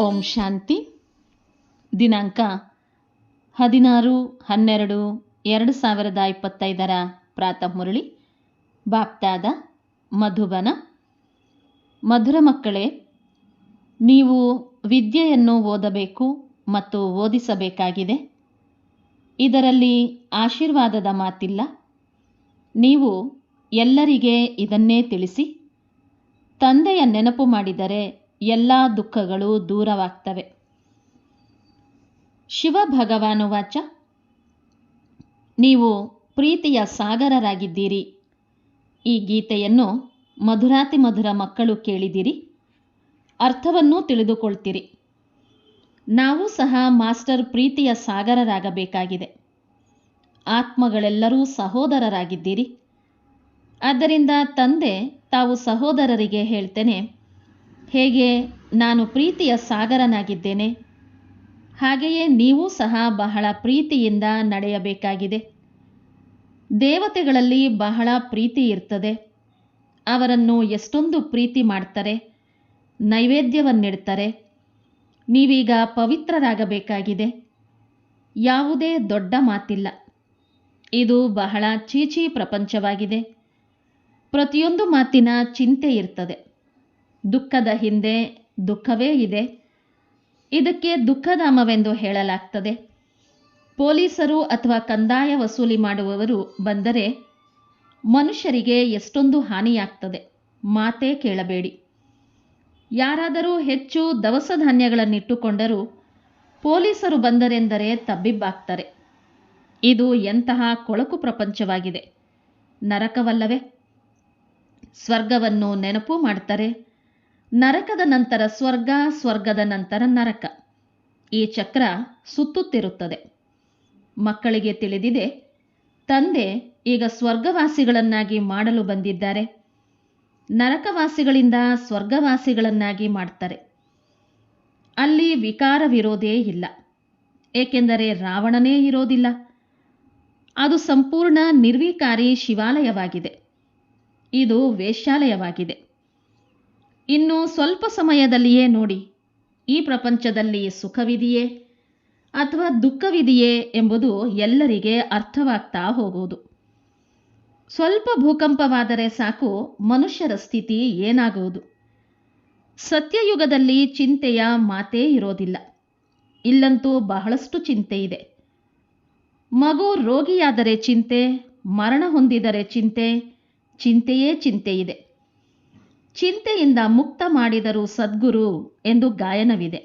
ಓಂ ಶಾಂತಿ. ದಿನಾಂಕ ಹದಿನಾರು, ಹನ್ನೆರಡು, ಎರಡು ಸಾವಿರದ ಇಪ್ಪತ್ತೈದರ ಪ್ರಾತಃ ಮುರಳಿ. ಬಾಪ್ತಾದ ಮಧುಬನ. ಮಧುರ ಮಕ್ಕಳೇ, ನೀವು ವಿದ್ಯೆಯನ್ನು ಓದಬೇಕು ಮತ್ತು ಓದಿಸಬೇಕಾಗಿದೆ. ಇದರಲ್ಲಿ ಆಶೀರ್ವಾದದ ಮಾತಿಲ್ಲ. ನೀವು ಎಲ್ಲರಿಗೆ ಇದನ್ನೇ ತಿಳಿಸಿ. ತಂದೆಯ ನೆನಪು ಮಾಡಿದರೆ ಎಲ್ಲ ದುಃಖಗಳು ದೂರವಾಗ್ತವೆ. ಶಿವ ಭಗವಾನುವಾಚ ನೀವು ಪ್ರೀತಿಯ ಸಾಗರರಾಗಿದ್ದೀರಿ. ಈ ಗೀತೆಯನ್ನು ಮಧುರಾತಿ ಮಧುರ ಮಕ್ಕಳು ಕೇಳಿದಿರಿ. ಅರ್ಥವನ್ನೂ ತಿಳಿದುಕೊಳ್ತೀರಿ. ನಾವು ಸಹ ಮಾಸ್ಟರ್ ಪ್ರೀತಿಯ ಸಾಗರರಾಗಬೇಕಾಗಿದೆ. ಆತ್ಮಗಳೆಲ್ಲರೂ ಸಹೋದರರಾಗಿದ್ದೀರಿ. ಆದ್ದರಿಂದ ತಂದೆ ತಾವು ಸಹೋದರರಿಗೆ ಹೇಳ್ತೇನೆ ಹೇಗೆ ನಾನು ಪ್ರೀತಿಯ ಸಾಗರನಾಗಿದ್ದೇನೆ? ಹಾಗೆಯೇ ನೀವು ಸಹ ಬಹಳ ಪ್ರೀತಿಯಿಂದ ನಡೆಯಬೇಕಾಗಿದೆ. ದೇವತೆಗಳಲ್ಲಿ ಬಹಳ ಪ್ರೀತಿ ಇರ್ತದೆ. ಅವರನ್ನು ಎಷ್ಟೊಂದು ಪ್ರೀತಿ ಮಾಡ್ತಾರೆ ನೈವೇದ್ಯವನ್ನಿಡ್ತಾರೆ ನೀವೀಗ ಪವಿತ್ರರಾಗಬೇಕಾಗಿದೆ. ಯಾವುದೇ ದೊಡ್ಡ ಮಾತಿಲ್ಲ. ಇದು ಬಹಳ ಚೀಚಿ ಪ್ರಪಂಚವಾಗಿದೆ. ಪ್ರತಿಯೊಂದು ಮಾತಿನ ಚಿಂತೆ ಇರ್ತದೆ. ದುಃಖದ ಹಿಂದೆ ದುಃಖವೇ ಇದೆ. ಇದಕ್ಕೆ ದುಃಖಧಾಮವೆಂದು ಹೇಳಲಾಗ್ತದೆ. ಪೊಲೀಸರು ಅಥವಾ ಕಂದಾಯ ವಸೂಲಿ ಮಾಡುವವರು ಬಂದರೆ ಮನುಷ್ಯರಿಗೆ ಎಷ್ಟೊಂದು ಹಾನಿಯಾಗ್ತದೆ. ಮಾತೇ ಕೇಳಬೇಡಿ. ಯಾರಾದರೂ ಹೆಚ್ಚು ದವಸ ಧಾನ್ಯಗಳನ್ನಿಟ್ಟುಕೊಂಡರೂ ಪೊಲೀಸರು ಬಂದರೆಂದರೆ ತಬ್ಬಿಬ್ಬಾಗ್ತಾರೆ. ಇದು ಎಂತಹ ಕೊಳಕು ಪ್ರಪಂಚವಾಗಿದೆ. ನರಕವಲ್ಲವೇ? ಸ್ವರ್ಗವನ್ನು ನೆನಪು ಮಾಡ್ತಾರೆ. ನರಕದ ನಂತರ ಸ್ವರ್ಗ, ಸ್ವರ್ಗದ ನಂತರ ನರಕ. ಈ ಚಕ್ರ ಸುತ್ತುತ್ತಿರುತ್ತದೆ. ಮಕ್ಕಳಿಗೆ ತಿಳಿದಿದೆ, ತಂದೆ ಈಗ ಸ್ವರ್ಗವಾಸಿಗಳನ್ನಾಗಿ ಮಾಡಲು ಬಂದಿದ್ದಾರೆ. ನರಕವಾಸಿಗಳಿಂದ ಸ್ವರ್ಗವಾಸಿಗಳನ್ನಾಗಿ ಮಾಡ್ತಾರೆ. ಅಲ್ಲಿ ವಿಕಾರವಿರೋದೇ ಇಲ್ಲ. ಏಕೆಂದರೆ ರಾವಣನೇ ಇರೋದಿಲ್ಲ. ಅದು ಸಂಪೂರ್ಣ ನಿರ್ವಿಕಾರಿ ಶಿವಾಲಯವಾಗಿದೆ. ಇದು ವೇಶ್ಯಾಲಯವಾಗಿದೆ. ಇನ್ನು ಸ್ವಲ್ಪ ಸಮಯದಲ್ಲಿಯೇ ನೋಡಿ, ಈ ಪ್ರಪಂಚದಲ್ಲಿ ಸುಖವಿದೆಯೇ ಅಥವಾ ದುಃಖವಿದೆಯೇ ಎಂಬುದು ಎಲ್ಲರಿಗೆ ಅರ್ಥವಾಗ್ತಾ ಹೋಗುವುದು. ಸ್ವಲ್ಪ ಭೂಕಂಪವಾದರೆ ಸಾಕು ಮನುಷ್ಯರ ಸ್ಥಿತಿ ಏನಾಗುವುದು? ಸತ್ಯಯುಗದಲ್ಲಿ ಚಿಂತೆಯ ಮಾತೇ ಇರೋದಿಲ್ಲ. ಇಲ್ಲಂತೂ ಬಹಳಷ್ಟು ಚಿಂತೆ ಇದೆ. ಮಗು ರೋಗಿಯಾದರೆ ಚಿಂತೆ, ಮರಣ ಹೊಂದಿದರೆ ಚಿಂತೆ, ಚಿಂತೆಯೇ ಚಿಂತೆ ಇದೆ. ಚಿಂತೆಯಿಂದ ಮುಕ್ತ ಮಾಡಿದರು ಸದ್ಗುರು ಎಂದು ಗಾಯನವಿದೆ.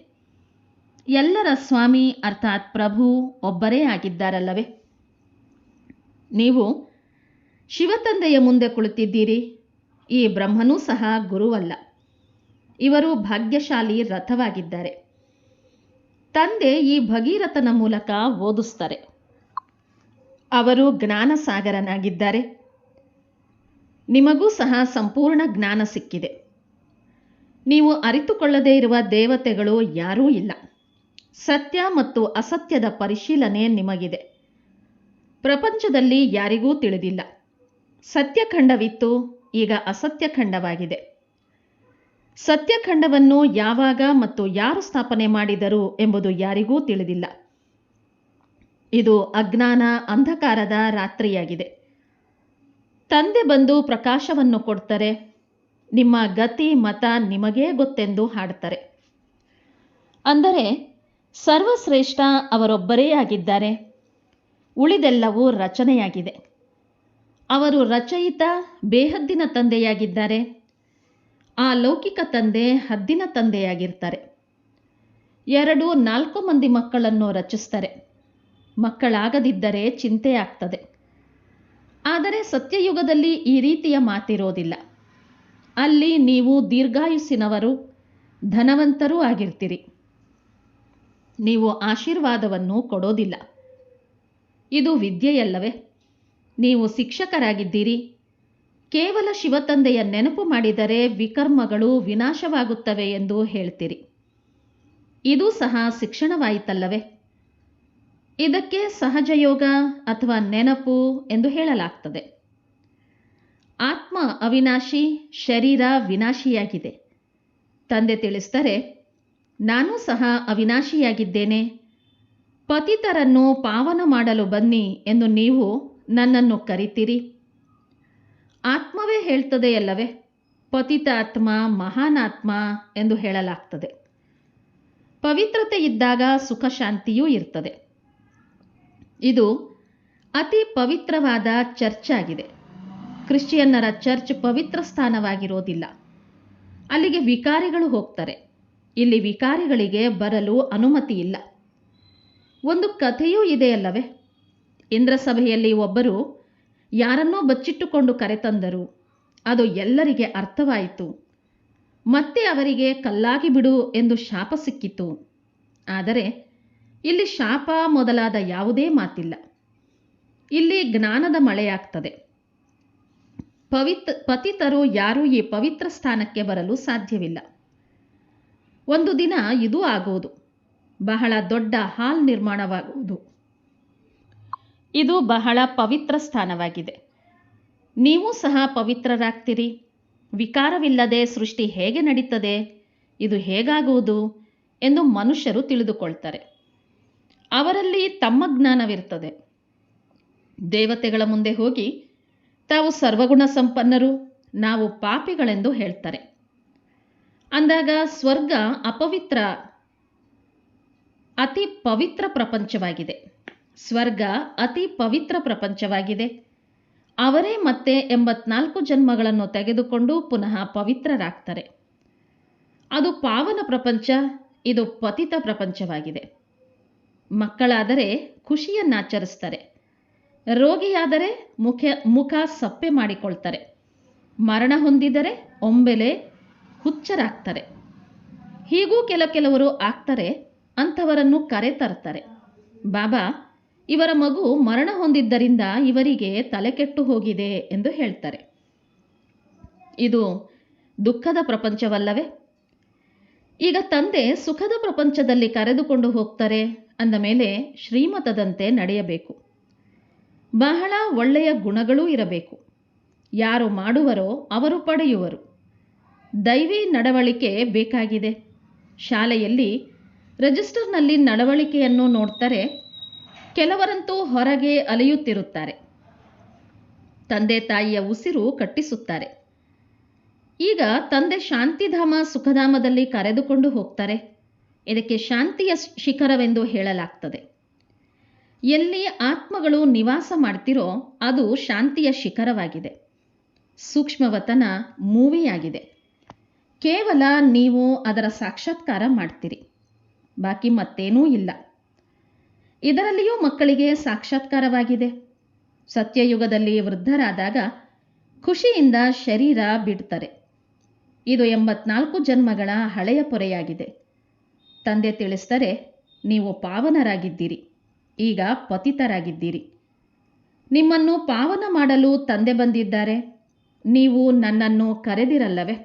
ಎಲ್ಲರ ಸ್ವಾಮಿ ಅರ್ಥಾತ್ ಪ್ರಭು ಒಬ್ಬರೇ ಆಗಿದ್ದಾರಲ್ಲವೇ? ನೀವು ಶಿವತಂದೆಯ ಮುಂದೆ ಕುಳಿತಿದ್ದೀರಿ. ಈ ಬ್ರಹ್ಮನೂ ಸಹ ಗುರುವಲ್ಲ. ಇವರು ಭಾಗ್ಯಶಾಲಿ ರಥವಾಗಿದ್ದಾರೆ. ತಂದೆ ಈ ಭಗೀರಥನ ಮೂಲಕ ಓದಿಸ್ತಾರೆ ಅವರು ಜ್ಞಾನ ಸಾಗರನಾಗಿದ್ದಾರೆ ನಿಮಗೂ ಸಹ ಸಂಪೂರ್ಣ ಜ್ಞಾನ ಸಿಕ್ಕಿದೆ. ನೀವು ಅರಿತುಕೊಳ್ಳದೇ ಇರುವ ದೇವತೆಗಳು ಯಾರೂ ಇಲ್ಲ. ಸತ್ಯ ಮತ್ತು ಅಸತ್ಯದ ಪರಿಶೀಲನೆ ನಿಮಗಿದೆ. ಪ್ರಪಂಚದಲ್ಲಿ ಯಾರಿಗೂ ತಿಳಿದಿಲ್ಲ. ಸತ್ಯಖಂಡವಿತ್ತು ಈಗ ಅಸತ್ಯಖಂಡವಾಗಿದೆ ಸತ್ಯಖಂಡವನ್ನು ಯಾವಾಗ ಮತ್ತು ಯಾರು ಸ್ಥಾಪನೆ ಮಾಡಿದರು ಎಂಬುದು ಯಾರಿಗೂ ತಿಳಿದಿಲ್ಲ. ಇದು ಅಜ್ಞಾನ, ಅಂಧಕಾರದ ರಾತ್ರಿಯಾಗಿದೆ. ತಂದೆ ಬಂದು ಪ್ರಕಾಶವನ್ನು ಕೊಡ್ತಾರೆ. ನಿಮ್ಮ ಗತಿ, ಮತ ನಿಮಗೇ ಗೊತ್ತೆಂದು ಹಾಡ್ತಾರೆ. ಅಂದರೆ ಸರ್ವಶ್ರೇಷ್ಠ ಅವರೊಬ್ಬರೇ ಆಗಿದ್ದಾರೆ. ಉಳಿದೆಲ್ಲವೂ ರಚನೆಯಾಗಿದೆ. ಅವರು ರಚಯಿತ, ಬೇಹದ್ದಿನ ತಂದೆಯಾಗಿದ್ದಾರೆ. ಆ ಲೌಕಿಕ ತಂದೆ ಹದ್ದಿನ ತಂದೆಯಾಗಿರ್ತಾರೆ. ಎರಡು ನಾಲ್ಕು ಮಂದಿ ಮಕ್ಕಳನ್ನು ರಚಿಸ್ತಾರೆ. ಮಕ್ಕಳಾಗದಿದ್ದರೆ ಚಿಂತೆ ಆಗ್ತದೆ ಆದರೆ ಸತ್ಯಯುಗದಲ್ಲಿ ಈ ರೀತಿಯ ಮಾತಿರೋದಿಲ್ಲ. ಅಲ್ಲಿ ನೀವು ದೀರ್ಘಾಯುಸ್ಸಿನವರು, ಧನವಂತರೂ ಆಗಿರ್ತೀರಿ. ನೀವು ಆಶೀರ್ವಾದವನ್ನು ಕೊಡೋದಿಲ್ಲ. ಇದು ವಿದ್ಯೆಯಲ್ಲವೇ? ನೀವು ಶಿಕ್ಷಕರಾಗಿದ್ದೀರಿ. ಕೇವಲ ಶಿವತಂದೆಯ ನೆನಪು ಮಾಡಿದರೆ ವಿಕರ್ಮಗಳು ವಿನಾಶವಾಗುತ್ತವೆ ಎಂದು ಹೇಳ್ತೀರಿ. ಇದು ಸಹ ಶಿಕ್ಷಣವಾಯಿತಲ್ಲವೇ? ಇದಕ್ಕೆ ಸಹಜಯೋಗ ಅಥವಾ ನೆನಪು ಎಂದು ಹೇಳಲಾಗ್ತದೆ. ಆತ್ಮ ಅವಿನಾಶಿ, ಶರೀರ ವಿನಾಶಿಯಾಗಿದೆ. ತಂದೆ ತಿಳಿಸ್ತಾರೆ ನಾನು ಸಹ ಅವಿನಾಶಿಯಾಗಿದ್ದೇನೆ. ಪತಿತರನ್ನು ಪಾವನ ಮಾಡಲು ಬನ್ನಿ ಎಂದು ನೀವು ನನ್ನನ್ನು ಕರಿತೀರಿ. ಆತ್ಮವೇ ಹೇಳ್ತದೆಯಲ್ಲವೇ, ಪತಿತ ಆತ್ಮ ಮಹಾನಾತ್ಮ ಎಂದು ಹೇಳಲಾಗ್ತದೆ. ಪವಿತ್ರತೆ ಇದ್ದಾಗ ಸುಖಶಾಂತಿಯೂ ಇರ್ತದೆ. ಇದು ಅತಿ ಪವಿತ್ರವಾದ ಚರ್ಚ್ ಆಗಿದೆ. ಕ್ರಿಶ್ಚಿಯನ್ನರ ಚರ್ಚ್ ಪವಿತ್ರ ಸ್ಥಾನವಾಗಿರೋದಿಲ್ಲ. ಅಲ್ಲಿಗೆ ವಿಕಾರಿಗಳು ಹೋಗ್ತಾರೆ. ಇಲ್ಲಿ ವಿಕಾರಿಗಳಿಗೆ ಬರಲು ಅನುಮತಿ ಇಲ್ಲ. ಒಂದು ಕಥೆಯೂ ಇದೆಯಲ್ಲವೇ ಇಂದ್ರಸಭೆಯಲ್ಲಿ ಒಬ್ಬರು ಯಾರನ್ನೋ ಬಚ್ಚಿಟ್ಟುಕೊಂಡು ಕರೆತಂದರು ಅದು ಎಲ್ಲರಿಗೆ ಅರ್ಥವಾಯಿತು. ಮತ್ತೆ ಅವರಿಗೆ ಕಲ್ಲಾಗಿ ಬಿಡು ಎಂದು ಶಾಪ ಸಿಕ್ಕಿತು. ಆದರೆ ಇಲ್ಲಿ ಶಾಪ ಮೊದಲಾದ ಯಾವುದೇ ಮಾತಿಲ್ಲ. ಇಲ್ಲಿ ಜ್ಞಾನದ ಮಳೆಯಾಗ್ತದೆ. ಪವಿತ್, ಪತಿತರು ಯಾರೂ ಈ ಪವಿತ್ರ ಸ್ಥಾನಕ್ಕೆ ಬರಲು ಸಾಧ್ಯವಿಲ್ಲ. ಒಂದು ದಿನ ಇದು ಆಗುವುದು. ಬಹಳ ದೊಡ್ಡ ಹಾಲ್ ನಿರ್ಮಾಣವಾಗುವುದು. ಇದು ಬಹಳ ಪವಿತ್ರ ಸ್ಥಾನವಾಗಿದೆ. ನೀವು ಸಹ ಪವಿತ್ರರಾಗ್ತೀರಿ. ವಿಕಾರವಿಲ್ಲದೆ ಸೃಷ್ಟಿ ಹೇಗೆ ನಡೀತದೆ? ಇದು ಹೇಗಾಗುವುದು? ಎಂದು ಮನುಷ್ಯರು ತಿಳಿದುಕೊಳ್ತಾರೆ. ಅವರಲ್ಲಿ ತಮ್ಮ ಜ್ಞಾನವಿರ್ತದೆ ದೇವತೆಗಳ ಮುಂದೆ ಹೋಗಿ ತಾವು ಸರ್ವಗುಣ ಸಂಪನ್ನರು, ನಾವು ಪಾಪಿಗಳೆಂದು ಹೇಳ್ತಾರೆ. ಅಂದಾಗ ಸ್ವರ್ಗ ಅಪವಿತ್ರ, ಅತಿ ಪವಿತ್ರ ಪ್ರಪಂಚವಾಗಿದೆ. ಸ್ವರ್ಗ ಅತಿ ಪವಿತ್ರ ಪ್ರಪಂಚವಾಗಿದೆ. ಅವರೇ ಮತ್ತೆ ಎಂಬತ್ನಾಲ್ಕು ಜನ್ಮಗಳನ್ನು ತೆಗೆದುಕೊಂಡು ಪುನಃ ಪವಿತ್ರರಾಗ್ತಾರೆ. ಅದು ಪಾವನ ಪ್ರಪಂಚ, ಇದು ಪತಿತ ಪ್ರಪಂಚವಾಗಿದೆ. ಮಕ್ಕಳಾದರೆ ಖುಷಿಯನ್ನಾಚರಿಸ್ತಾರೆ. ರೋಗಿಯಾದರೆ ಮುಖ ಮುಖ ಸಪ್ಪೆ ಮಾಡಿಕೊಳ್ತಾರೆ. ಮರಣ ಹೊಂದಿದರೆ ಒಂಬೆಲೆ ಹುಚ್ಚರಾಗ್ತಾರೆ. ಹೀಗೂ ಕೆಲ ಕೆಲವರು ಆಗ್ತಾರೆ, ಅಂಥವರನ್ನು ಕರೆ ತರ್ತಾರೆ ಬಾಬಾ, ಇವರ ಮಗು ಮರಣ ಹೊಂದಿದ್ದರಿಂದ ಇವರಿಗೆ ತಲೆ ಕೆಟ್ಟು ಹೋಗಿದೆ ಎಂದು ಹೇಳ್ತಾರೆ. ಇದು ದುಃಖದ ಪ್ರಪಂಚವಲ್ಲವೇ? ಈಗ ತಂದೆ ಸುಖದ ಪ್ರಪಂಚದಲ್ಲಿ ಕರೆದುಕೊಂಡು ಹೋಗ್ತಾರೆ ಅಂದ ಮೇಲೆ ಶ್ರೀಮತದಂತೆ ನಡೆಯಬೇಕು. ಬಹಳ ಒಳ್ಳೆಯ ಗುಣಗಳೂ ಇರಬೇಕು. ಯಾರು ಮಾಡುವರೋ ಅವರು ಪಡೆಯುವರು. ದೈವಿ ನಡವಳಿಕೆ ಬೇಕಾಗಿದೆ. ಶಾಲೆಯಲ್ಲಿ ರಿಜಿಸ್ಟರ್ನಲ್ಲಿ ನಡವಳಿಕೆಯನ್ನು ನೋಡ್ತಾರೆ, ಕೆಲವರಂತೂ ಹೊರಗೆ ಅಲೆಯುತ್ತಿರುತ್ತಾರೆ. ತಂದೆ ತಾಯಿಯ ಉಸಿರು ಕಟ್ಟಿಸುತ್ತಾರೆ. ಈಗ ತಂದೆ ಶಾಂತಿಧಾಮ ಸುಖಧಾಮದಲ್ಲಿ ಕರೆದುಕೊಂಡು ಹೋಗ್ತಾರೆ. ಇದಕ್ಕೆ ಶಾಂತಿಯ ಶಿಖರವೆಂದು ಹೇಳಲಾಗ್ತದೆ. ಎಲ್ಲಿ ಆತ್ಮಗಳು ನಿವಾಸ ಮಾಡ್ತಿರೋ ಅದು ಶಾಂತಿಯ ಶಿಖರವಾಗಿದೆ. ಸೂಕ್ಷ್ಮವತನ ಮೂವಿಯಾಗಿದೆ. ಕೇವಲ ನೀವು ಅದರ ಸಾಕ್ಷಾತ್ಕಾರ ಮಾಡ್ತೀರಿ. ಬಾಕಿ ಮತ್ತೇನೂ ಇಲ್ಲ. ಇದರಲ್ಲಿಯೂ ಮಕ್ಕಳಿಗೆ ಸಾಕ್ಷಾತ್ಕಾರವಾಗಿದೆ. ಸತ್ಯಯುಗದಲ್ಲಿ ವೃದ್ಧರಾದಾಗ ಖುಷಿಯಿಂದ ಶರೀರ ಬಿಡ್ತಾರೆ. ಇದು ಎಂಬತ್ನಾಲ್ಕು ಜನ್ಮಗಳ ಹಳೆಯ ಪೊರೆಯಾಗಿದೆ. ತಂದೆ ತಿಳಿಸಿದರೆ ನೀವು ಪಾವನರಾಗಿದ್ದೀರಿ. ಈಗ ಪತಿತರಾಗಿದ್ದೀರಿ. ನಿಮ್ಮನ್ನು ಪಾವನ ಮಾಡಲು ತಂದೆ ಬಂದಿದ್ದಾರೆ. ನೀವು ನನ್ನನ್ನು ಕರೆದಿರಲ್ಲವೇ?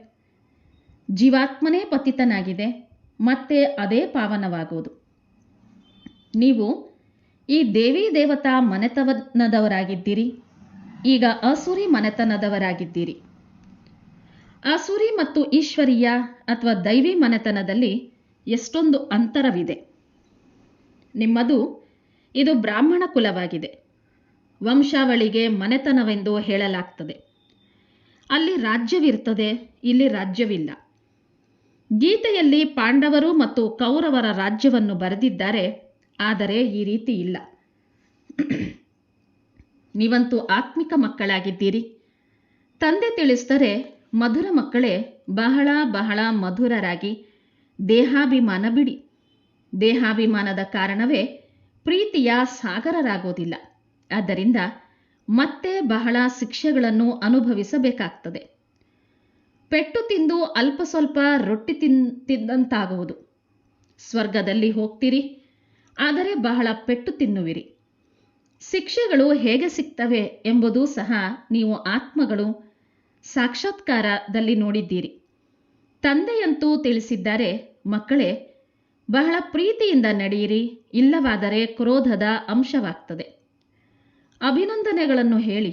ಜೀವಾತ್ಮನೇ ಪತಿತನಾಗಿದೆ, ಮತ್ತೆ ಅದೇ ಪಾವನವಾಗುವುದು. ನೀವು ಈ ದೇವಿ ದೇವತಾ ಮನೆತನದವರಾಗಿದ್ದೀರಿ, ಈಗ ಅಸುರಿ ಮನೆತನದವರಾಗಿದ್ದೀರಿ. ಅಸುರಿ ಮತ್ತು ಈಶ್ವರೀಯ ಅಥವಾ ದೈವಿ ಮನೆತನದಲ್ಲಿ ಎಷ್ಟೊಂದು ಅಂತರವಿದೆ. ನಿಮ್ಮದು ಇದು ಬ್ರಾಹ್ಮಣ ಕುಲವಾಗಿದೆ. ವಂಶಾವಳಿಗೆ ಮನೆತನವೆಂದು ಹೇಳಲಾಗ್ತದೆ. ಅಲ್ಲಿ ರಾಜ್ಯವಿರ್ತದೆ, ಇಲ್ಲಿ ರಾಜ್ಯವಿಲ್ಲ. ಗೀತೆಯಲ್ಲಿ ಪಾಂಡವರು ಮತ್ತು ಕೌರವರ ರಾಜ್ಯವನ್ನು ಬರೆದಿದ್ದಾರೆ, ಆದರೆ ಈ ರೀತಿ ಇಲ್ಲ. ನೀವಂತೂ ಆತ್ಮಿಕ ಮಕ್ಕಳಾಗಿದ್ದೀರಿ. ತಂದೆ ತಿಳಿಸ್ತಾರೆ ಮಧುರ ಮಕ್ಕಳೇ ಬಹಳ ಬಹಳ ಮಧುರರಾಗಿ ದೇಹಾಭಿಮಾನ ಬಿಡಿ. ದೇಹಾಭಿಮಾನದ ಕಾರಣವೇ ಪ್ರೀತಿಯ ಸಾಗರರಾಗೋದಿಲ್ಲ. ಆದ್ದರಿಂದ ಮತ್ತೆ ಬಹಳ ಶಿಕ್ಷೆಗಳನ್ನು ಅನುಭವಿಸಬೇಕಾಗ್ತದೆ. ಪೆಟ್ಟು ತಿಂದು ಅಲ್ಪ ಸ್ವಲ್ಪ ರೊಟ್ಟಿ ತಿನ್ ತಿಂದಂತಾಗುವುದು ಸ್ವರ್ಗದಲ್ಲಿ ಹೋಗ್ತೀರಿ, ಆದರೆ ಬಹಳ ಪೆಟ್ಟು ತಿನ್ನುವಿರಿ. ಶಿಕ್ಷೆಗಳು ಹೇಗೆ ಸಿಗ್ತವೆ ಎಂಬುದು ಸಹ ನೀವು ಆತ್ಮಗಳು ಸಾಕ್ಷಾತ್ಕಾರದಲ್ಲಿ ನೋಡಿದ್ದೀರಿ. ತಂದೆಯಂತೂ ತಿಳಿಸಿದ್ದಾರೆ ಮಕ್ಕಳೇ, ಬಹಳ ಪ್ರೀತಿಯಿಂದ ನಡೆಯಿರಿ, ಇಲ್ಲವಾದರೆ ಕ್ರೋಧದ ಅಂಶವಾಗ್ತದೆ. ಅಭಿನಂದನೆಗಳನ್ನು ಹೇಳಿ,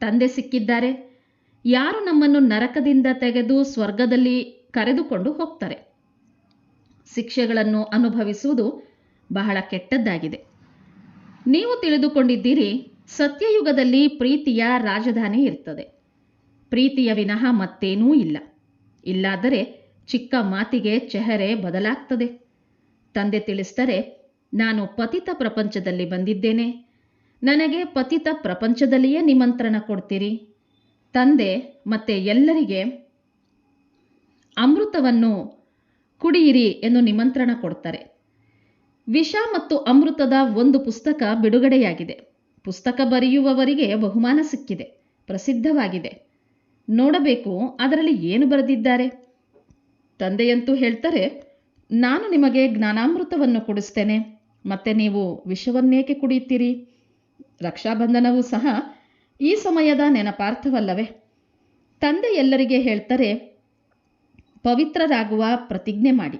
ತಂದೆ ಸಿಕ್ಕಿದ್ದಾರೆ, ಯಾರು ನಮ್ಮನ್ನು ನರಕದಿಂದ ತೆಗೆದು ಸ್ವರ್ಗದಲ್ಲಿ ಕರೆದುಕೊಂಡು ಹೋಗ್ತಾರೆ? ಶಿಕ್ಷೆಗಳನ್ನು ಅನುಭವಿಸುವುದು ಬಹಳ ಕೆಟ್ಟದ್ದಾಗಿದೆ. ನೀವು ತಿಳಿದುಕೊಂಡಿದ್ದೀರಿ, ಸತ್ಯಯುಗದಲ್ಲಿ ಪ್ರೀತಿಯ ರಾಜಧಾನಿ ಇರ್ತದೆ. ಪ್ರೀತಿಯ ವಿನಃ ಮತ್ತೇನೂ ಇಲ್ಲ. ಇಲ್ಲಾದರೆ ಚಿಕ್ಕ ಮಾತಿಗೆ ಚೆಹರೆ ಬದಲಾಗ್ತದೆ. ತಂದೆ ತಿಳಿಸ್ತಾರೆ ನಾನು ಪತಿತ ಪ್ರಪಂಚದಲ್ಲಿ ಬಂದಿದ್ದೇನೆ. ನನಗೆ ಪತಿತ ಪ್ರಪಂಚದಲ್ಲಿಯೇ ನಿಮಂತ್ರಣ ಕೊಡ್ತೀರಿ. ತಂದೆ ಮತ್ತೆ ಎಲ್ಲರಿಗೆ ಅಮೃತವನ್ನು ಕುಡಿಯಿರಿ ಎಂದು ನಿಮಂತ್ರಣ ಕೊಡ್ತಾರೆ. ವಿಷ ಮತ್ತು ಅಮೃತದ ಒಂದು ಪುಸ್ತಕ ಬಿಡುಗಡೆಯಾಗಿದೆ. ಪುಸ್ತಕ ಬರೆಯುವವರಿಗೆ ಬಹುಮಾನ ಸಿಕ್ಕಿದೆ. ಪ್ರಸಿದ್ಧವಾಗಿದೆ. ನೋಡಬೇಕು, ಅದರಲ್ಲಿ ಏನು ಬರೆದಿದ್ದಾರೆ. ತಂದೆಯಂತೂ ಹೇಳ್ತಾರೆ, ನಾನು ನಿಮಗೆ ಜ್ಞಾನಾಮೃತವನ್ನು ಕೊಡಿಸ್ತೇನೆ, ಮತ್ತೆ ನೀವು ವಿಷವನ್ನೇಕೆ ಕುಡಿಯುತ್ತೀರಿ? ರಕ್ಷಾಬಂಧನವೂ ಸಹ ಈ ಸಮಯದ ನೆನಪಾರ್ಥವಲ್ಲವೇ? ತಂದೆ ಎಲ್ಲರಿಗೆ ಹೇಳ್ತಾರೆ, ಪವಿತ್ರರಾಗುವ ಪ್ರತಿಜ್ಞೆ ಮಾಡಿ.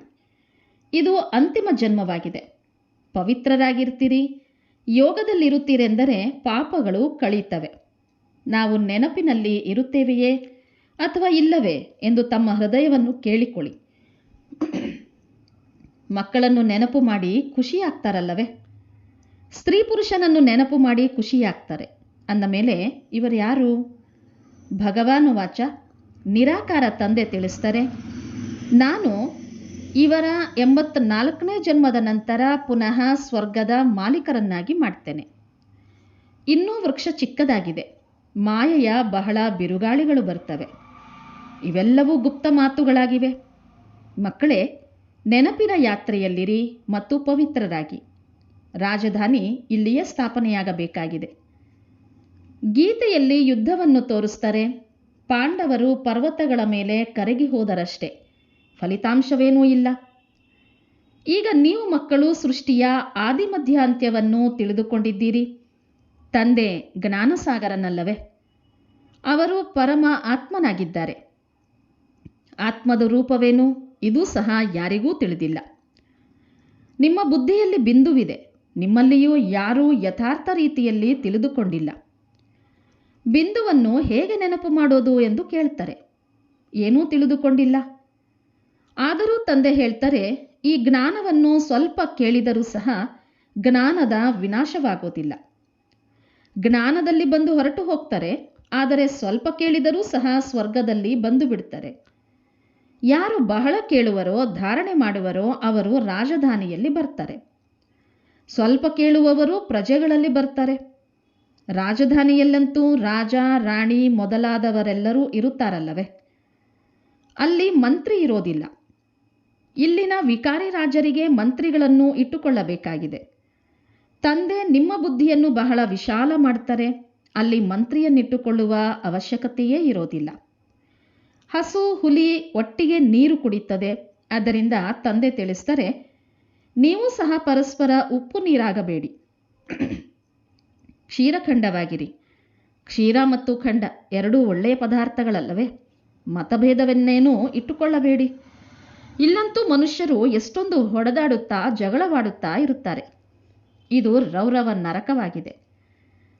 ಇದು ಅಂತಿಮ ಜನ್ಮವಾಗಿದೆ. ಪವಿತ್ರರಾಗಿರ್ತೀರಿ, ಯೋಗದಲ್ಲಿರುತ್ತೀರೆಂದರೆ ಪಾಪಗಳು ಕಳೀತವೆ. ನಾವು ನೆನಪಿನಲ್ಲಿ ಇರುತ್ತೇವೆಯೇ? ಅಥವಾ ಇಲ್ಲವೇ ಎಂದು ತಮ್ಮ ಹೃದಯವನ್ನು ಕೇಳಿಕೊಳ್ಳಿ. ಮಕ್ಕಳನ್ನು ನೆನಪು ಮಾಡಿ ಖುಷಿಯಾಗ್ತಾರಲ್ಲವೇ? ಸ್ತ್ರೀ ಪುರುಷನನ್ನು ನೆನಪು ಮಾಡಿ ಖುಷಿಯಾಗ್ತಾರೆ. ಅಂದ ಮೇಲೆ ಇವರು ಯಾರು? ಭಗವಾನ್ ವಾಚ, ನಿರಾಕಾರ ತಂದೆ ತಿಳಿಸ್ತಾರೆ, ನಾನು ಇವರ ಎಂಬತ್ನಾಲ್ಕನೇ ಜನ್ಮದ ನಂತರ ಪುನಃ ಸ್ವರ್ಗದ ಮಾಲೀಕರನ್ನಾಗಿ ಮಾಡ್ತೇನೆ. ಇನ್ನೂ ವೃಕ್ಷ ಚಿಕ್ಕದಾಗಿದೆ. ಮಾಯೆಯ ಬಹಳ ಬಿರುಗಾಳಿಗಳು ಬರ್ತವೆ. ಇವೆಲ್ಲವೂ ಗುಪ್ತ ಮಾತುಗಳಾಗಿವೆ. ಮಕ್ಕಳೇ, ನೆನಪಿನ ಯಾತ್ರೆಯಲ್ಲಿರಿ ಮತ್ತು ಪವಿತ್ರರಾಗಿ. ರಾಜಧಾನಿ ಇಲ್ಲಿಯೇ ಸ್ಥಾಪನೆಯಾಗಬೇಕಾಗಿದೆ. ಗೀತೆಯಲ್ಲಿ ಯುದ್ಧವನ್ನು ತೋರಿಸ್ತಾರೆ. ಪಾಂಡವರು ಪರ್ವತಗಳ ಮೇಲೆ ಕರಗಿ ಹೋದರಷ್ಟೇ. ಫಲಿತಾಂಶವೇನೂ ಇಲ್ಲ. ಈಗ ನೀವು ಮಕ್ಕಳು ಸೃಷ್ಟಿಯ ಆದಿಮಧ್ಯಾಂತ್ಯವನ್ನು ತಿಳಿದುಕೊಂಡಿದ್ದೀರಿ. ತಂದೆ ಜ್ಞಾನಸಾಗರನಲ್ಲವೇ? ಅವರು ಪರಮ ಆತ್ಮನಾಗಿದ್ದಾರೆ. ಆತ್ಮದ ರೂಪವೇನು? ಇದೂ ಸಹ ಯಾರಿಗೂ ತಿಳಿದಿಲ್ಲ. ನಿಮ್ಮ ಬುದ್ಧಿಯಲ್ಲಿ ಬಿಂದುವಿದೆ. ನಿಮ್ಮಲ್ಲಿಯೂ ಯಾರೂ ಯಥಾರ್ಥ ರೀತಿಯಲ್ಲಿ ತಿಳಿದುಕೊಂಡಿಲ್ಲ. ಬಿಂದುವನ್ನು ಹೇಗೆ ನೆನಪು ಮಾಡೋದು ಎಂದು ಕೇಳ್ತಾರೆ. ಏನೂ ತಿಳಿದುಕೊಂಡಿಲ್ಲ. ಆದರೂ ತಂದೆ ಹೇಳ್ತಾರೆ, ಈ ಜ್ಞಾನವನ್ನು ಸ್ವಲ್ಪ ಕೇಳಿದರೂ ಸಹ ಜ್ಞಾನದ ವಿನಾಶವಾಗೋದಿಲ್ಲ. ಜ್ಞಾನದಲ್ಲಿ ಬಂದು ಹೊರಟು ಹೋಗ್ತಾರೆ, ಆದರೆ ಸ್ವಲ್ಪ ಕೇಳಿದರೂ ಸಹ ಸ್ವರ್ಗದಲ್ಲಿ ಬಂದು ಬಿಡ್ತಾರೆ. ಯಾರು ಬಹಳ ಕೇಳುವರೋ, ಧಾರಣೆ ಮಾಡುವರೋ, ಅವರು ರಾಜಧಾನಿಯಲ್ಲಿ ಬರ್ತಾರೆ. ಸ್ವಲ್ಪ ಕೇಳುವವರು ಪ್ರಜೆಗಳಲ್ಲಿ ಬರ್ತಾರೆ. ರಾಜಧಾನಿಯಲ್ಲಂತೂ ರಾಜ, ರಾಣಿ ಮೊದಲಾದವರೆಲ್ಲರೂ ಇರುತ್ತಾರಲ್ಲವೇ? ಅಲ್ಲಿ ಮಂತ್ರಿ ಇರೋದಿಲ್ಲ. ಇಲ್ಲಿನ ವಿಕಾರಿ ರಾಜರಿಗೆ ಮಂತ್ರಿಗಳನ್ನು ಇಟ್ಟುಕೊಳ್ಳಬೇಕಾಗಿದೆ. ತಂದೆ ನಿಮ್ಮ ಬುದ್ಧಿಯನ್ನು ಬಹಳ ವಿಶಾಲ ಮಾಡ್ತಾರೆ. ಅಲ್ಲಿ ಮಂತ್ರಿಯನ್ನಿಟ್ಟುಕೊಳ್ಳುವ ಅವಶ್ಯಕತೆಯೇ ಇರೋದಿಲ್ಲ. ಹಸು ಹುಲಿ ಒಟ್ಟಿಗೆ ನೀರು ಕುಡಿತದೆ ಆದ್ದರಿಂದ ತಂದೆ ತಿಳಿಸ್ತಾರೆ ನೀವು ಸಹ ಪರಸ್ಪರ ಉಪ್ಪು ನೀರಾಗಬೇಡಿ. ಕ್ಷೀರಖಂಡವಾಗಿರಿ ಕ್ಷೀರ ಮತ್ತು ಖಂಡ ಎರಡೂ ಒಳ್ಳೆಯ ಪದಾರ್ಥಗಳಲ್ಲವೇ? ಮತಭೇದವನ್ನೇನೂ ಇಟ್ಟುಕೊಳ್ಳಬೇಡಿ. ಇಲ್ಲಂತೂ ಮನುಷ್ಯರು ಎಷ್ಟೊಂದು ಹೊಡೆದಾಡುತ್ತಾ ಜಗಳವಾಡುತ್ತಾ ಇರುತ್ತಾರೆ. ಇದು ರೌರವ ನರಕವಾಗಿದೆ.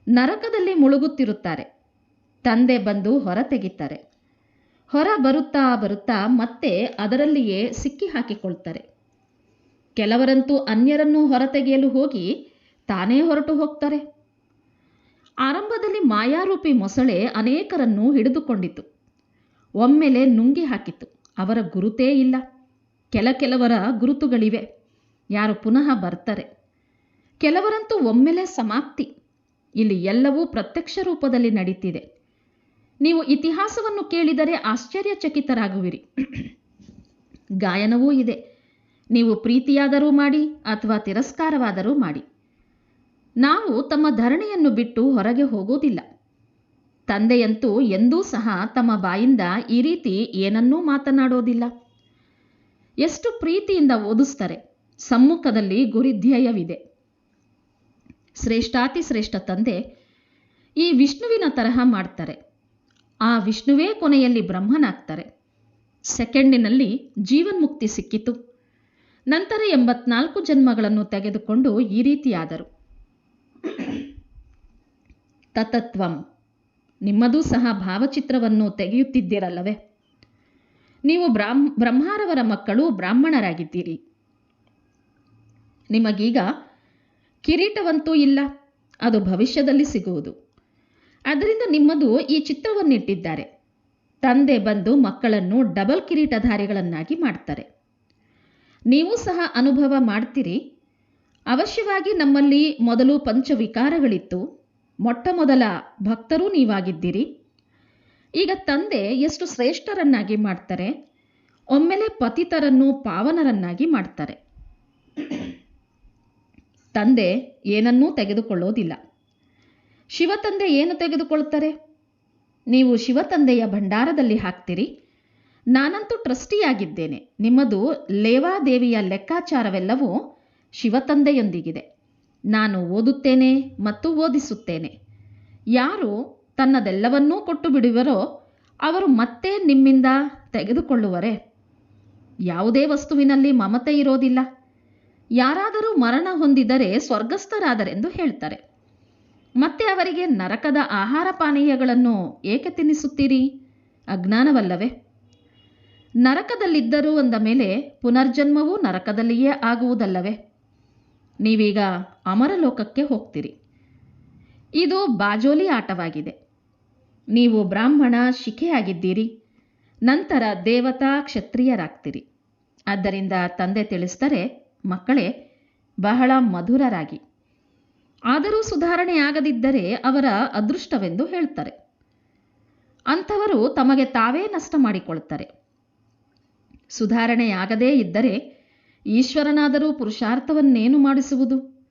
ನರಕದಲ್ಲಿ ಮುಳುಗುತ್ತಿರುತ್ತಾರೆ. ತಂದೆ ಬಂದು ಹೊರ ತೆಗಿತಾರೆ. ಹೊರ ಬರುತ್ತಾ ಬರುತ್ತಾ ಮತ್ತೆ ಅದರಲ್ಲಿಯೇ ಸಿಕ್ಕಿ ಹಾಕಿಕೊಳ್ತಾರೆ. ಕೆಲವರಂತೂ ಅನ್ಯರನ್ನು ಹೊರತೆಗೆಯಲು ಹೋಗಿ ತಾನೇ ಹೊರಟು ಹೋಗ್ತಾರೆ. ಆರಂಭದಲ್ಲಿ ಮಾಯಾರೂಪಿ ಮೊಸಳೆ ಅನೇಕರನ್ನು ಹಿಡಿದುಕೊಂಡಿತು. ಒಮ್ಮೆಲೆ ನುಂಗಿ ಹಾಕಿತು ಅವರ ಗುರುತೇ ಇಲ್ಲ. ಕೆಲ ಕೆಲವರ ಗುರುತುಗಳಿವೆ. ಯಾರು ಪುನಃ ಬರ್ತಾರೆ. ಕೆಲವರಂತೂ ಒಮ್ಮೆಲೆ ಸಮಾಪ್ತಿ. ಇಲ್ಲಿ ಎಲ್ಲವೂ ಪ್ರತ್ಯಕ್ಷ ರೂಪದಲ್ಲಿ ನಡೀತಿದೆ. ನೀವು ಇತಿಹಾಸವನ್ನು ಕೇಳಿದರೆ ಆಶ್ಚರ್ಯಚಕಿತರಾಗುವಿರಿ. ಗಾಯನವೂ ಇದೆ. ನೀವು ಪ್ರೀತಿಯಾದರೂ ಮಾಡಿ ಅಥವಾ ತಿರಸ್ಕಾರವಾದರೂ ಮಾಡಿ. ನಾವು ತಮ್ಮ ಧರಣಿಯನ್ನು ಬಿಟ್ಟು ಹೊರಗೆ ಹೋಗೋದಿಲ್ಲ ತಂದೆಯಂತೂ ಎಂದೂ ಸಹ ತಮ್ಮ ಬಾಯಿಂದ ಈ ರೀತಿ ಏನನ್ನೂ ಮಾತನಾಡೋದಿಲ್ಲ. ಎಷ್ಟು ಪ್ರೀತಿಯಿಂದ ಓದಿಸ್ತಾರೆ. ಸಮ್ಮುಖದಲ್ಲಿ ಗುರಿಧ್ಯೇಯವಿದೆ ಶ್ರೇಷ್ಠಾತಿ ಶ್ರೇಷ್ಠ ತಂದೆ ಈ ವಿಷ್ಣುವಿನ ತರಹ ಮಾಡ್ತಾರೆ. ಆ ವಿಷ್ಣುವೇ ಕೊನೆಯಲ್ಲಿ ಬ್ರಹ್ಮನಾಗ್ತಾರೆ. ಸೆಕೆಂಡಿನಲ್ಲಿ ಜೀವನ್ಮುಕ್ತಿ ಸಿಕ್ಕಿತು. ನಂತರ ಎಂಬತ್ನಾಲ್ಕು ಜನ್ಮಗಳನ್ನು ತೆಗೆದುಕೊಂಡು ಈ ರೀತಿಯಾದರು. ತತತ್ವಂ. ನಿಮ್ಮದೂ ಸಹ ಭಾವಚಿತ್ರವನ್ನು ತೆಗೆಯುತ್ತಿದ್ದೀರಲ್ಲವೇ? ನೀವು ಬ್ರಾಹ್ಮ ಬ್ರಹ್ಮಾರವರ ಮಕ್ಕಳು ಬ್ರಾಹ್ಮಣರಾಗಿದ್ದೀರಿ. ನಿಮಗೀಗ ಕಿರೀಟವಂತೂ ಇಲ್ಲ. ಅದು ಭವಿಷ್ಯದಲ್ಲಿ ಸಿಗುವುದು. ಅದರಿಂದ ನಿಮ್ಮದು ಈ ಚಿತ್ರವನ್ನಿಟ್ಟಿದ್ದಾರೆ. ತಂದೆ ಬಂದು ಮಕ್ಕಳನ್ನು ಡಬಲ್ ಕಿರೀಟಧಾರಿಗಳನ್ನಾಗಿ ಮಾಡ್ತಾರೆ. ನೀವು ಸಹ ಅನುಭವ ಮಾಡ್ತೀರಿ. ಅವಶ್ಯವಾಗಿ ನಮ್ಮಲ್ಲಿ ಮೊದಲು ಪಂಚವಿಕಾರಗಳಿತ್ತು. ಮೊಟ್ಟ ಮೊದಲ ಭಕ್ತರೂ ನೀವಾಗಿದ್ದೀರಿ. ಈಗ ತಂದೆ ಎಷ್ಟು ಶ್ರೇಷ್ಠರನ್ನಾಗಿ ಮಾಡ್ತಾರೆ. ಒಮ್ಮೆಲೆ ಪತಿತರನ್ನು ಪಾವನರನ್ನಾಗಿ ಮಾಡ್ತಾರೆ. ತಂದೆ ಏನನ್ನೂ ತೆಗೆದುಕೊಳ್ಳೋದಿಲ್ಲ. ಶಿವತಂದೆ ಏನು ತೆಗೆದುಕೊಳ್ತಾರೆ ನೀವು ಶಿವತಂದೆಯ ಭಂಡಾರದಲ್ಲಿ ಹಾಕ್ತೀರಿ? ನಾನಂತೂ ಟ್ರಸ್ಟಿಯಾಗಿದ್ದೇನೆ. ನಿಮ್ಮದು ಲೇವಾದೇವಿಯ ಲೆಕ್ಕಾಚಾರವೆಲ್ಲವೂ ಶಿವತಂದೆಯೊಂದಿಗಿದೆ. ನಾನು ಓದುತ್ತೇನೆ ಮತ್ತು ಓದಿಸುತ್ತೇನೆ. ಯಾರು ತನ್ನದೆಲ್ಲವನ್ನೂ ಕೊಟ್ಟು ಬಿಡುವರೋ ಅವರು ಮತ್ತೆ ನಿಮ್ಮಿಂದ ತೆಗೆದುಕೊಳ್ಳುವರೆ? ಯಾವುದೇ ವಸ್ತುವಿನಲ್ಲಿ ಮಮತೆ ಇರೋದಿಲ್ಲ. ಯಾರಾದರೂ ಮರಣ ಹೊಂದಿದರೆ ಸ್ವರ್ಗಸ್ಥರಾದರೆಂದು ಹೇಳ್ತಾರೆ. ಮತ್ತೆ ಅವರಿಗೆ ನರಕದ ಆಹಾರ ಪಾನೀಯಗಳನ್ನು ಏಕೆ ತಿನ್ನಿಸುತ್ತೀರಿ? ಅಜ್ಞಾನವಲ್ಲವೇ. ನರಕದಲ್ಲಿದ್ದರು ಅಂದ ಮೇಲೆ ಪುನರ್ಜನ್ಮವೂ ನರಕದಲ್ಲಿಯೇ ಆಗುವುದಲ್ಲವೇ. ನೀವೀಗ ಅಮರಲೋಕಕ್ಕೆ ಹೋಗ್ತೀರಿ. ಇದು ಬಾಜೋಲಿ ಆಟವಾಗಿದೆ. ನೀವು ಬ್ರಾಹ್ಮಣ ಶಿಖೆಯಾಗಿದ್ದೀರಿ. ನಂತರ ದೇವತಾ ಕ್ಷತ್ರಿಯರಾಗ್ತೀರಿ. ಆದ್ದರಿಂದ ತಂದೆ ತಿಳಿಸ್ತಾರೆ ಮಕ್ಕಳೇ ಬಹಳ ಮಧುರರಾಗಿ. ಆದರೂ ಸುಧಾರಣೆಯಾಗದಿದ್ದರೆ ಅವರ ಅದೃಷ್ಟವೆಂದು ಹೇಳ್ತಾರೆ. ಅಂಥವರು ತಮಗೆ ತಾವೇ ನಷ್ಟ ಮಾಡಿಕೊಳ್ತಾರೆ. ಸುಧಾರಣೆಯಾಗದೇ ಇದ್ದರೆ ಈಶ್ವರನಾದರೂ ಪುರುಷಾರ್ಥವನ್ನೇನು ಮಾಡಿಸುವುದು?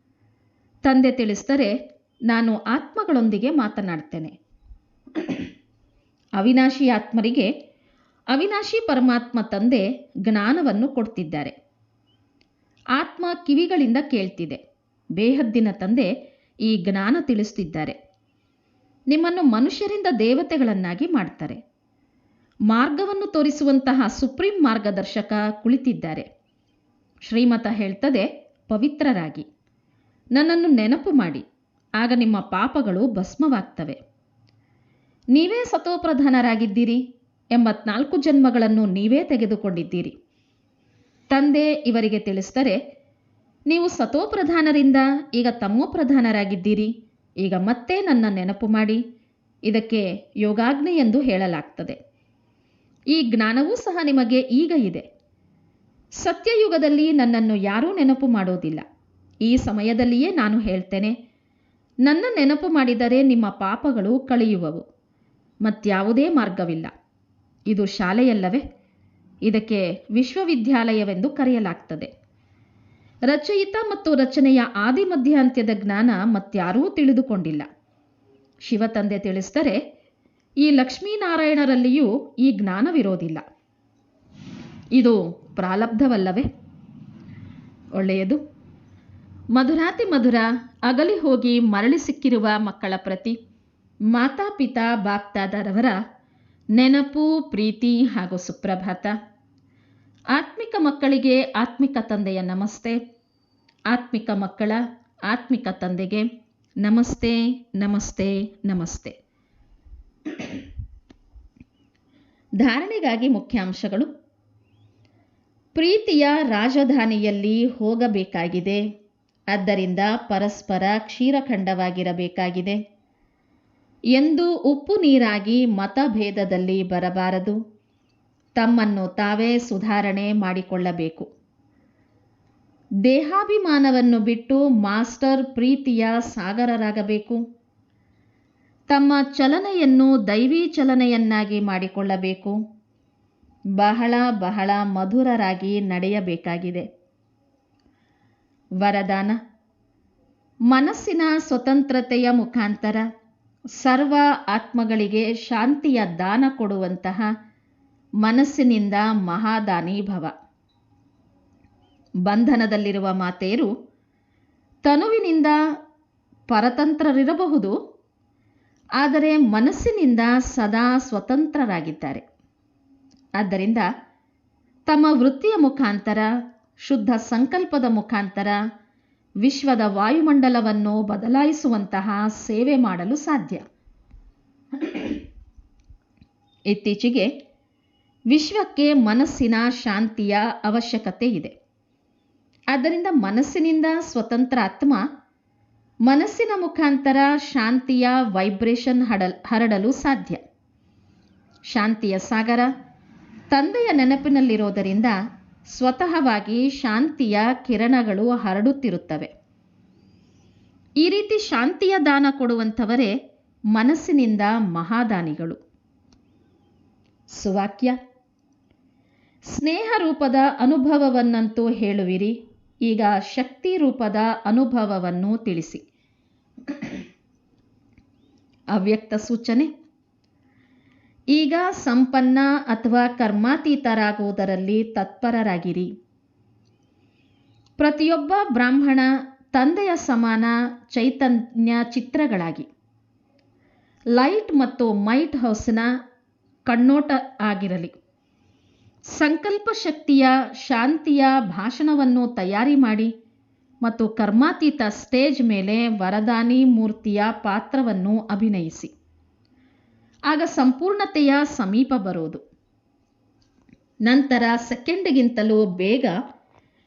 ತಂದೆ ತಿಳಿಸ್ತಾರೆ ನಾನು ಆತ್ಮಗಳೊಂದಿಗೆ ಮಾತನಾಡ್ತೇನೆ. ಅವಿನಾಶಿ ಆತ್ಮರಿಗೆ ಅವಿನಾಶಿ ಪರಮಾತ್ಮ ತಂದೆ ಜ್ಞಾನವನ್ನು ಕೊಡ್ತಿದ್ದಾರೆ. ಆತ್ಮ ಕಿವಿಗಳಿಂದ ಕೇಳ್ತಿದೆ. ಬೇಹದ್ದಿನ ತಂದೆ ಈ ಜ್ಞಾನ ತಿಳಿಸ್ತಿದ್ದಾರೆ. ನಿಮ್ಮನ್ನು ಮನುಷ್ಯರಿಂದ ದೇವತೆಗಳನ್ನಾಗಿ ಮಾಡ್ತಾರೆ. ಮಾರ್ಗವನ್ನು ತೋರಿಸುವಂತಹ ಸುಪ್ರೀಂ ಮಾರ್ಗದರ್ಶಕ ಕುಳಿತಿದ್ದಾರೆ. ಶ್ರೀಮತ ಹೇಳ್ತದೆ, ಪವಿತ್ರರಾಗಿ. ನನ್ನನ್ನು ನೆನಪು ಮಾಡಿ, ಆಗ ನಿಮ್ಮ ಪಾಪಗಳು ಭಸ್ಮವಾಗ್ತವೆ. ನೀವೇ ಸತೋಪ್ರಧಾನರಾಗಿದ್ದೀರಿ ಎಂಬತ್ನಾಲ್ಕು ಜನ್ಮಗಳನ್ನು ನೀವೇ ತೆಗೆದುಕೊಂಡಿದ್ದೀರಿ. ತಂದೆ ಇವರಿಗೆ ತಿಳಿಸ್ತಾರೆ ನೀವು ಸತೋಪ್ರಧಾನರಿಂದ ಈಗ ತಮೋಪ್ರಧಾನರಾಗಿದ್ದೀರಿ. ಈಗ ಮತ್ತೆ ನನ್ನ ನೆನಪು ಮಾಡಿ. ಇದಕ್ಕೆ ಯೋಗಾಗ್ನಿ ಎಂದು ಹೇಳಲಾಗ್ತದೆ. ಈ ಜ್ಞಾನವೂ ಸಹ ನಿಮಗೆ ಈಗ ಇದೆ. ಸತ್ಯಯುಗದಲ್ಲಿ ನನ್ನನ್ನು ಯಾರೂ ನೆನಪು ಮಾಡೋದಿಲ್ಲ. ಈ ಸಮಯದಲ್ಲಿಯೇ ನಾನು ಹೇಳ್ತೇನೆ, ನನ್ನ ನೆನಪು ಮಾಡಿದರೆ ನಿಮ್ಮ ಪಾಪಗಳು ಕಳೆಯುವವು. ಮತ್ಯಾವುದೇ ಮಾರ್ಗವಿಲ್ಲ. ಇದು ಶಾಲೆಯಲ್ಲವೇ? ಇದಕ್ಕೆ ವಿಶ್ವವಿದ್ಯಾಲಯವೆಂದು ಕರೆಯಲಾಗ್ತದೆ. ರಚಯಿತ ಮತ್ತು ರಚನೆಯ ಆದಿ ಮಧ್ಯಾಂತ್ಯದ ಜ್ಞಾನ ಮತ್ಯಾರೂ ತಿಳಿದುಕೊಂಡಿಲ್ಲ. ಶಿವತಂದೆ ತಿಳಿಸ್ತಾರೆ ಈ ಲಕ್ಷ್ಮೀನಾರಾಯಣರಲ್ಲಿಯೂ ಈ ಜ್ಞಾನವಿರೋದಿಲ್ಲ ಇದು ಪ್ರಾಲಬ್ಧವಲ್ಲವೇ? ಒಳ್ಳೆಯದು. ಮಧುರಾತಿ ಮಧುರ, ಅಗಲಿ ಹೋಗಿ ಮರಳಿ ಸಿಕ್ಕಿರುವ ಮಕ್ಕಳ ಪ್ರತಿ ಮಾತಾಪಿತಾ ಬಾಪ್ತಾದರವರ ನೆನಪು, ಪ್ರೀತಿ ಹಾಗೂ ಸುಪ್ರಭಾತ. ಆತ್ಮಿಕ ಮಕ್ಕಳಿಗೆ ಆತ್ಮಿಕ ತಂದೆಯ ನಮಸ್ತೆ. ಆತ್ಮಿಕ ಮಕ್ಕಳ ಆತ್ಮಿಕ ತಂದೆಗೆ ನಮಸ್ತೆ ನಮಸ್ತೆ ನಮಸ್ತೆ. ಧಾರಣೆಗಾಗಿ ಮುಖ್ಯಾಂಶಗಳು. ಪ್ರೀತಿಯ ರಾಜಧಾನಿಯಲ್ಲಿ ಹೋಗಬೇಕಾಗಿದೆ. ಆದ್ದರಿಂದ ಪರಸ್ಪರ ಕ್ಷೀರಖಂಡವಾಗಿರಬೇಕಾಗಿದೆ. ಎಂದು ಉಪ್ಪು ನೀರಾಗಿ ಮತಭೇದದಲ್ಲಿ ಬರಬಾರದು. ತಮ್ಮನ್ನು ತಾವೇ ಸುಧಾರಣೆ ಮಾಡಿಕೊಳ್ಳಬೇಕು. ದೇಹಾಭಿಮಾನವನ್ನು ಬಿಟ್ಟು ಮಾಸ್ಟರ್ ಪ್ರೀತಿಯ ಸಾಗರರಾಗಬೇಕು. ತಮ್ಮ ಚಲನೆಯನ್ನು ದೈವಿ ಚಲನೆಯನ್ನಾಗಿ ಮಾಡಿಕೊಳ್ಳಬೇಕು. ಬಹಳ ಬಹಳ ಮಧುರರಾಗಿ ನಡೆಯಬೇಕಾಗಿದೆ. ವರದಾನ. ಮನಸ್ಸಿನ ಸ್ವತಂತ್ರತೆಯ ಮುಖಾಂತರ ಸರ್ವ ಆತ್ಮಗಳಿಗೆ ಶಾಂತಿಯ ದಾನ ಕೊಡುವಂತಹ ಮನಸ್ಸಿನಿಂದ ಮಹಾದಾನಿ ಭವ. ಬಂಧನದಲ್ಲಿರುವ ಮಾತೆಯರು ತನುವಿನಿಂದ ಪರತಂತ್ರರಿರಬಹುದು, ಆದರೆ ಮನಸ್ಸಿನಿಂದ ಸದಾ ಸ್ವತಂತ್ರರಾಗಿದ್ದಾರೆ. ಆದ್ದರಿಂದ ತಮ್ಮ ವೃತ್ತಿಯ ಮುಖಾಂತರ, ಶುದ್ಧ ಸಂಕಲ್ಪದ ಮುಖಾಂತರ, ವಿಶ್ವದ ವಾಯುಮಂಡಲವನ್ನು ಬದಲಾಯಿಸುವಂತಹ ಸೇವೆ ಮಾಡಲು ಸಾಧ್ಯ. ಇತ್ತೀಚೆಗೆ ವಿಶ್ವಕ್ಕೆ ಮನಸ್ಸಿನ ಶಾಂತಿಯ ಅವಶ್ಯಕತೆ ಇದೆ. ಆದ್ದರಿಂದ ಮನಸ್ಸಿನಿಂದ ಸ್ವತಂತ್ರ ಆತ್ಮ, ಮನಸ್ಸಿನ ಮುಖಾಂತರ ಶಾಂತಿಯ ವೈಬ್ರೇಷನ್ ಹಡಲ್, ಹರಡಲು ಸಾಧ್ಯ. ಶಾಂತಿಯ ಸಾಗರ, ತಂದೆಯ ನೆನಪಿನಲ್ಲಿರೋದರಿಂದ ಸ್ವತಃವಾಗಿ ಶಾಂತಿಯ ಕಿರಣಗಳು ಹರಡುತ್ತಿರುತ್ತವೆ. ಈ ರೀತಿ ಶಾಂತಿಯ ದಾನ ಕೊಡುವಂಥವರೇ ಮನಸ್ಸಿನಿಂದ ಮಹಾದಾನಿಗಳು. ಸುವಾಕ್ಯ ಸ್ನೇಹ ರೂಪದ ಅನುಭವವನ್ನಂತೂ ಹೇಳುವಿರಿ. ಈಗ ಶಕ್ತಿ ರೂಪದ ಅನುಭವವನ್ನು ತಿಳಿಸಿ. ಅವ್ಯಕ್ತ ಸೂಚನೆ. ಈಗ ಸಂಪನ್ನ ಅಥವಾ ಕರ್ಮಾತೀತರಾಗುವುದರಲ್ಲಿ ತತ್ಪರರಾಗಿರಿ. ಪ್ರತಿಯೊಬ್ಬ ಬ್ರಾಹ್ಮಣ ತಂದೆಯ ಸಮಾನ ಚೈತನ್ಯ ಚಿತ್ರಗಳಾಗಿ. ಲೈಟ್ ಮತ್ತು ಮೈಟ್ ಹೌಸ್ನ ಕಣ್ಣೋಟ ಆಗಿರಲಿ. ಸಂಕಲ್ಪ ಶಕ್ತಿಯ, ಶಾಂತಿಯ ಭಾಷಣವನ್ನು ತಯಾರಿ ಮಾಡಿ ಮತ್ತು ಕರ್ಮಾತೀತ ಸ್ಟೇಜ್ ಮೇಲೆ ವರದಾನಿ ಮೂರ್ತಿಯ ಪಾತ್ರವನ್ನು ಅಭಿನಯಿಸಿ. ಆಗ ಸಂಪೂರ್ಣತೆಯ ಸಮೀಪ ಬರೋದು. ನಂತರ ಸೆಕೆಂಡ್ಗಿಂತಲೂ ಬೇಗ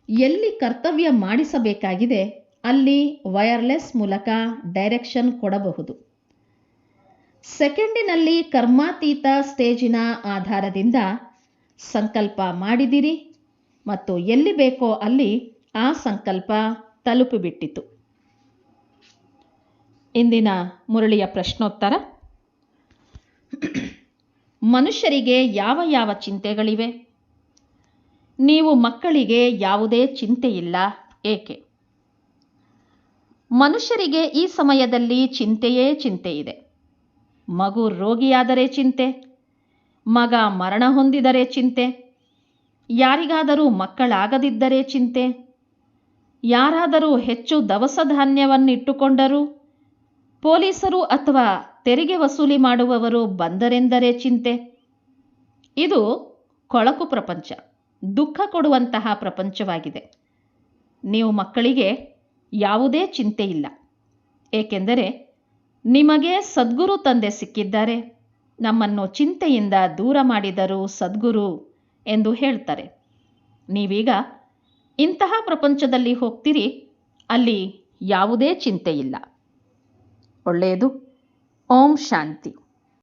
ಎಲ್ಲಿ ಕರ್ತವ್ಯ ಮಾಡಿಸಬೇಕಾಗಿದೆ ಅಲ್ಲಿ ವೈರ್ಲೆಸ್ ಮೂಲಕ ಡೈರೆಕ್ಷನ್ ಕೊಡಬಹುದು. ಸೆಕೆಂಡಿನಲ್ಲಿ ಕರ್ಮಾತೀತ ಸ್ಟೇಜಿನ ಆಧಾರದಿಂದ ಸಂಕಲ್ಪ ಮಾಡಿದಿರಿ ಮತ್ತು ಎಲ್ಲಿ ಬೇಕೋ ಅಲ್ಲಿ ಆ ಸಂಕಲ್ಪ ತಲುಪಿಬಿಟ್ಟಿತು. ಇಂದಿನ ಮುರಳಿಯ ಪ್ರಶ್ನೋತ್ತರ. ಮನುಷ್ಯರಿಗೆ ಯಾವ ಯಾವ ಚಿಂತೆಗಳಿವೆ? ನೀವು ಮಕ್ಕಳಿಗೆ ಯಾವುದೇ ಚಿಂತೆ ಇಲ್ಲ, ಏಕೆ? ಮನುಷ್ಯರಿಗೆ ಈ ಸಮಯದಲ್ಲಿ ಚಿಂತೆಯೇ ಚಿಂತೆ ಇದೆ ಮಗು ರೋಗಿಯಾದರೆ ಚಿಂತೆ ಮಗ ಮರಣ ಹೊಂದಿದರೆ ಚಿಂತೆ. ಯಾರಿಗಾದರೂ ಮಕ್ಕಳಾಗದಿದ್ದರೆ ಚಿಂತೆ. ಯಾರಾದರೂ ಹೆಚ್ಚು ದವಸ ಧಾನ್ಯವನ್ನಿಟ್ಟುಕೊಂಡರೂ, ಪೊಲೀಸರು ಅಥವಾ ತೆರಿಗೆ ವಸೂಲಿ ಮಾಡುವವರು ಬಂದರೆಂದರೆ ಚಿಂತೆ. ಇದು ಕೊಳಕು ಪ್ರಪಂಚ, ದುಃಖ ಕೊಡುವಂತಹ ಪ್ರಪಂಚವಾಗಿದೆ. ನೀವು ಮಕ್ಕಳಿಗೆ ಯಾವುದೇ ಚಿಂತೆ ಇಲ್ಲ. ಏಕೆಂದರೆ ನಿಮಗೆ ಸದ್ಗುರು ತಂದೆ ಸಿಕ್ಕಿದ್ದಾರೆ. ನಮ್ಮನ್ನು ಚಿಂತೆಯಿಂದ ದೂರ ಮಾಡಿದರು ಸದ್ಗುರು ಎಂದು ಹೇಳ್ತಾರೆ. ನೀವೀಗ ಇಂತಹ ಪ್ರಪಂಚದಲ್ಲಿ ಹೋಗ್ತೀರಿ, ಅಲ್ಲಿ ಯಾವುದೇ ಚಿಂತೆ ಇಲ್ಲ ಒಳ್ಳೆಯದು. ಓಂ ಶಾಂತಿ.